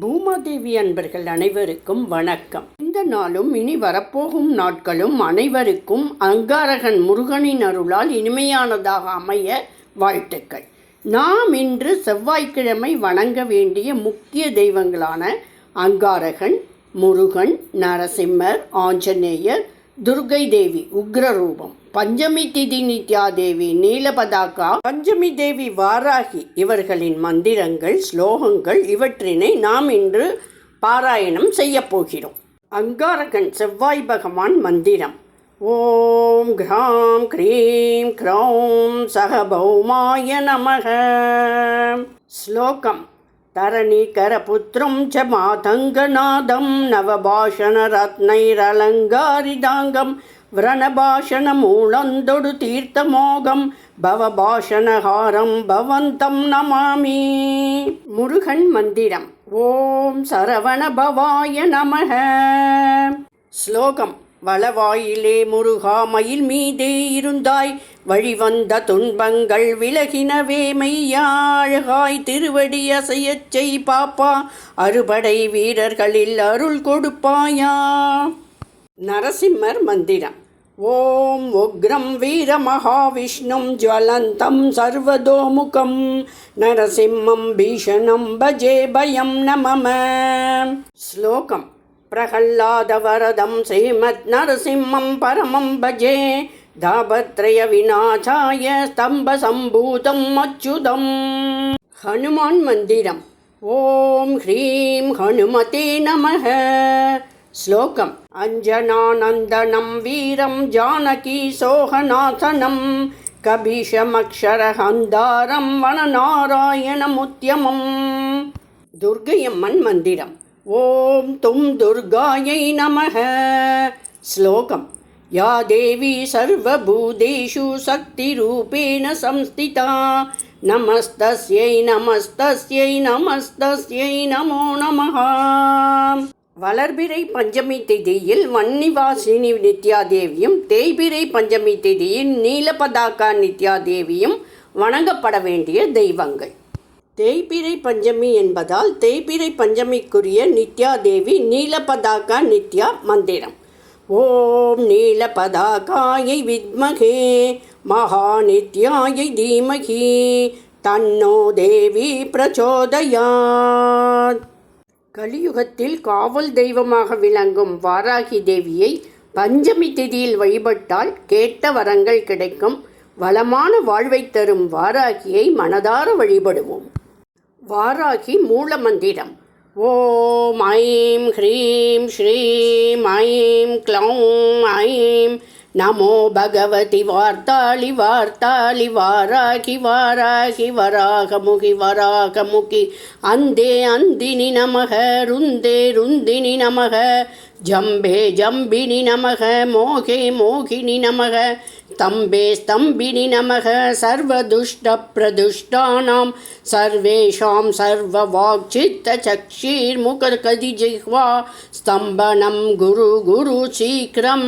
பூமாதேவி அன்பர்கள் அனைவருக்கும் வணக்கம். இந்த நாளும் இனி வரப்போகும் நாட்களும் அனைவருக்கும் அங்காரகன் முருகனின் அருளால் இனிமையானதாக அமைய வாழ்த்துக்கள். நாம் இன்று செவ்வாய்க்கிழமை வணங்க வேண்டிய முக்கிய தெய்வங்களான அங்காரகன் முருகன் நரசிம்மர் ஆஞ்சநேயர் துர்கை தேவி உக்ரரூபம். பஞ்சமி திதி நித்யா தேவி நீலபதாகா. பஞ்சமி தேவி வாராகி. இவர்களின் மந்திரங்கள் ஸ்லோகங்கள் இவற்றினை நாம் இன்று பாராயணம் செய்யப்போகிறோம் அங்காரகன் செவ்வாய் பகவான் மந்திரம். ஓம் கிராம் க்ரீம் க்ரௌம் சகபௌமாய நமக. ஸ்லோகம். तरणीकरपुत्रं च मातङ्गनादं नवभाषणरत्नैरलङ्गारिदाङ्गं व्रणभाषणमूलं दोडुतीर्थमोघं भवभाषणहारं भवन्तं नमामि मुरुगन् मन्दिरम् ॐ सरवणभवाय नमः श्लोकम् வளவாயிலே முருகா மயில் மீதே இருந்தாய். வழிவந்த துன்பங்கள் விலகினவே மெய்யாழகாய் திருவடி அசையச் செய் பாப்பா. அறுபடை வீரர்களில் அருள் கொடுப்பாயா. நரசிம்மர் மந்திரம். ஓம் உக்ரம் வீரமகாவிஷ்ணும் ஜுவலந்தம் சர்வதோமுகம். நரசிம்மம் பீஷணம் பஜே பயம் நமம ஸ்லோகம். பிரகல்லாதவரதம் ஸ்ரீமத் நரசிம்மம் பரமம் பஜே. தாபத்ரய விநாசாய ஸ்தம்ப சம்பூதம் அச்சுதம். ஹனுமான் மந்திரம். ஓம் ஹ்ரீம் ஹனுமதே நமக. ஸ்லோகம். அஞ்சனானந்தனம் வீரம் ஜானகி சோகநாசனம். கபீஷமக்ஷரஹந்தாரம் வனநாராயணமுத்தியமம் துர்கையம்மன் மந்திரம். ஓம் தும் துர்காயை நமக ஸ்லோகம் या देवी सर्वभूतेषु शक्तिरूपेण संस्थिता नमस्तस्यै नमस्तस्यै नमस्तस्यै नमो नमः வளர்பிறை பஞ்சமி திதியில் வன்னிவாசினி நித்யாதேவியும் தேய்பிறை பஞ்சமி திதியில் நீலபதாக்கா நித்யாதேவியும் வணங்கப்பட வேண்டிய தெய்வங்கள் தேய்பிறை பஞ்சமி என்பதால் தேய்பிறை பஞ்சமிக்குரிய நித்யா தேவி நீலபதாகா நித்யா மந்திரம். ஓம் நீலபதாகாயை வித்மகே மகாநித்யாயை தீமகி தன்னோ தேவி பிரச்சோதயாத். கலியுகத்தில் காவல் தெய்வமாக விளங்கும் வாராகி தேவியை பஞ்சமி திதியில் வழிபட்டால் கேட்ட வரங்கள் கிடைக்கும். வளமான வாழ்வை தரும் வாராகியை மனதார வழிபடுவோம். வாராகி மூல மந்திரம் ஓம் ஐம் ஹ்ரீம் ஸ்ரீம் ஐம் க்ளௌம் ஐம். நமோ பகவதி வார்த்தாளி வார்த்தாளி வாராகி வாராகி வராகமுகி வராகமுகி. அந்தே அந்தினி நமக ருந்தே ருந்தினி நமக. ஜம்பே ஜம்பினி நமக மோகே மோகினி நமக. स्तम्भे स्तम्भिनि नमः सर्वदुष्टप्रदुष्टानां सर्वेषां सर्ववाक्चित्तचक्षीर्मुखकदिजिह्वा स्तम्भनं गुरु गुरु शीघ्रम्